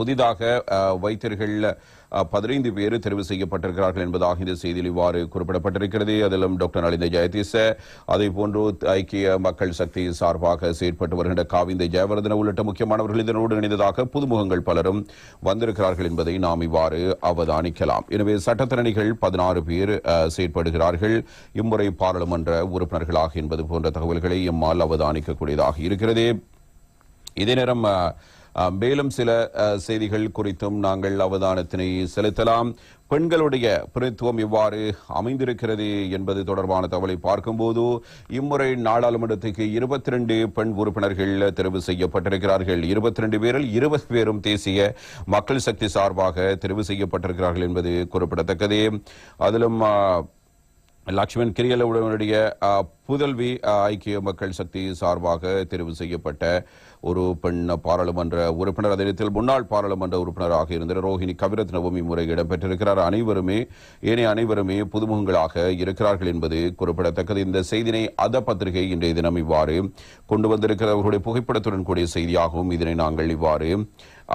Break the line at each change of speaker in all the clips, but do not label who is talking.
புதிதாக வைத்தியர்கள் பதினைந்து பேர் தெரிவு செய்யப்பட்டிருக்கிறார்கள் என்பதாக இந்த செய்தியில் இவ்வாறு குறிப்பிடப்பட்டிருக்கிறது. அதிலும் டாக்டர் நலிந்த ஜெயதீச அதே போன்று ஐக்கிய மக்கள் சக்தி சார்பாக செயற்பட்டு வருகின்ற காவிந்த ஜெயவர்தன உள்ளிட்ட முக்கியமானவர்கள் இதனோடு இணைந்ததாக புதுமுகங்கள் பலரும் வந்திருக்கிறார்கள் என்பதை நாம் இவ்வாறு அவதானிக்கலாம். எனவே சட்டத்திறனிகள் பதினாறு பேர் செயற்படுகிறார்கள். இம்முறை பாராளுமன்ற உறுப்பினர்களாக என்பது போன்ற தகவல்களை எம்மால் அவதானிக்கக்கூடியதாக இருக்கிறது. இதே நேரம் மேலும் சில செய்திகள் குறித்தும் நாங்கள் அவதானத்தினை செலுத்தலாம். பெண்களுடைய பிரதித்துவம் இவ்வாறு அமைந்திருக்கிறது என்பது தொடர்பான தகவலை பார்க்கும்போது இம்முறை நாடாளுமன்றத்துக்கு இருபத்தி ரெண்டு பெண் உறுப்பினர்கள் தெரிவு செய்யப்பட்டிருக்கிறார்கள். இருபத்தி ரெண்டு பேரில் இருபது பேரும் தேசிய மக்கள் சக்தி சார்பாக தெரிவு செய்யப்பட்டிருக்கிறார்கள் என்பது குறிப்பிடத்தக்கது. அதிலும் அஹ், லக்ஷ்மண் கிரியலவுடனுடைய புதல்வி ஐக்கிய மக்கள் சக்தி சார்பாக தெரிவு செய்யப்பட்ட ஒரு பெண் பாராளுமன்ற உறுப்பினர். அதே நேரத்தில் முன்னாள் பாராளுமன்ற உறுப்பினராக இருந்த ரோஹிணி கவிரத்னவும் இம்முறை இடம்பெற்றிருக்கிறார். அனைவருமே ஏனைய அனைவருமே புதுமுகங்களாக இருக்கிறார்கள் என்பது குறிப்பிடத்தக்கது. இந்த செய்தினை அத பத்திரிகை இன்றைய தினம் இவ்வாறு கொண்டு வந்திருக்கிற அவர்களுடைய புகைப்படத்துடன் கூடிய செய்தியாகவும் இதனை நாங்கள் இவ்வாறு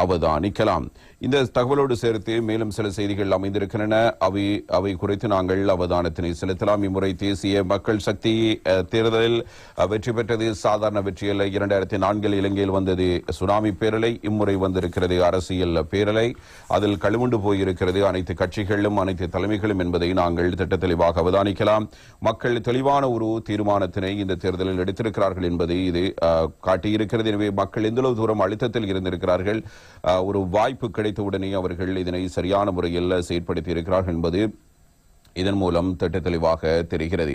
அவதானிக்கலாம். இந்த தகவலோடு சேர்த்து மேலும் சில செய்திகள் அமைந்திருக்கின்றன. அவை அவை குறித்து நாங்கள் அவதானத்தினை செலுத்தலாம். இம்முறை தேசிய மக்கள் சக்தி தேர்தலில் வெற்றி பெற்றது சாதாரண வெற்றியல்ல இரண்டாயிரத்தி நான்கில் இலங்கையில் வந்தது சுனாமி பேரலை. இம்முறை வந்திருக்கிறது அரசியல் பேரலை. அதில் கழுவுண்டு போயிருக்கிறது. அனைத்து கட்சிகளும் அனைத்து தலைமைகளும் என்பதை நாங்கள் திட்ட தெளிவாக அவதானிக்கலாம். மக்கள் தெளிவான ஒரு தீர்மானத்தினை இந்த தேர்தலில் எடுத்திருக்கிறார்கள் என்பதை இது அஹ், காட்டியிருக்கிறது. எனவே மக்கள் எந்தளவு தூரம் அழுத்தத்தில் இருந்திருக்கிறார்கள் ஒரு வாய்ப்பு கிடைத்தவுடனே அவர்கள் இதனை சரியான முறையில் செயற்படுத்தி இருக்கிறார்கள் என்பது இதன் மூலம் திட்ட தெளிவாக தெரிகிறது.